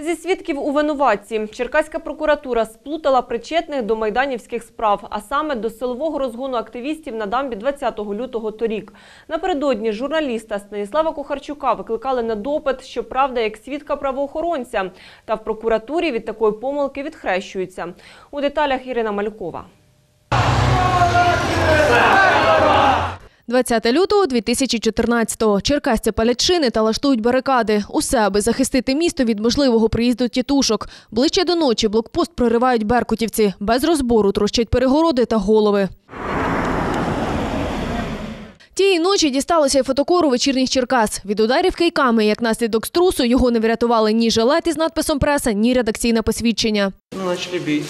Зі свідків у винуватці Черкаська прокуратура сплутала причетних до майданівських справ, а саме до силового розгону активістів на дамбі 20 лютого торік. Напередодні журналіста Станіслава Кухарчука викликали на допит, що правда як свідка правоохоронця. Та в прокуратурі від такої помилки відхрещуються. У деталях Ірина Малюкова. 20 лютого 2014-го. Черкасці палять шини та лаштують барикади. Усе, аби захистити місто від можливого приїзду тітушок. Ближче до ночі блокпост проривають беркутівці. Без розбору трощать перегороди та голови. Тієї ночі дісталося й фотокору вечірніх Черкас. Від ударів кийками, як наслідок струсу, його не врятували ні жилет із надписом преса, ні редакційне посвідчення. Ну, начали бить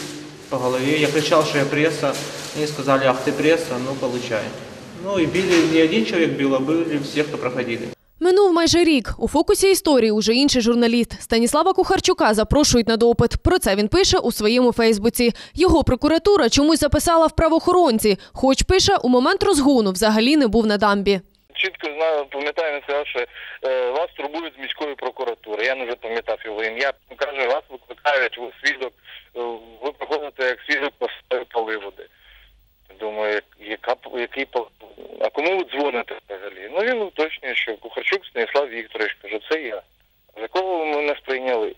по голове. Я кричал, что я пресса. Они сказали, ах ты пресса, ну получай. Ну и били не один человек бил, а были все, кто проходили. Минув майже рік. У фокусі історії уже інший журналіст. Станіслава Кухарчука запрошують на допит. Про це він пише у своєму Фейсбуці. Його прокуратура чомусь записала в правоохоронці, хоч пише, у момент розгону взагалі не був на дамбі. Чітко знаю, пам'ятаю, він сказав, що е, вас турбують з міської прокуратури. Я не запам'ятав його ім'я. Каже, вас викликають, ви свідок, е, ви проходите як свідок по справі поливоди. Думаю, яка який а кому ви дзвоните взагалі? Ну він уточнює, що Кухарчук Станіслав Вікторович каже, це я. За кого ви мене сприйняли?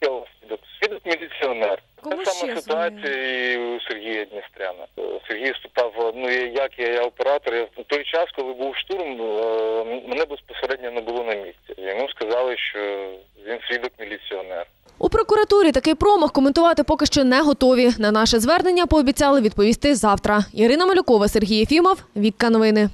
Я свідок. Свідок міліціонер. Та сама ситуація і у Сергія Дністряна. Сергій вступав, ну як я, я оператор, я в той час, коли був штурм, е, мене безпосередньо не було на місці. Йому сказали, що він свідок міліціонер. У прокуратурі такий промах коментувати поки що не готові. На наше звернення пообіцяли відповісти завтра. Ірина Малюкова, Сергій Єфімов, Вікка Новини.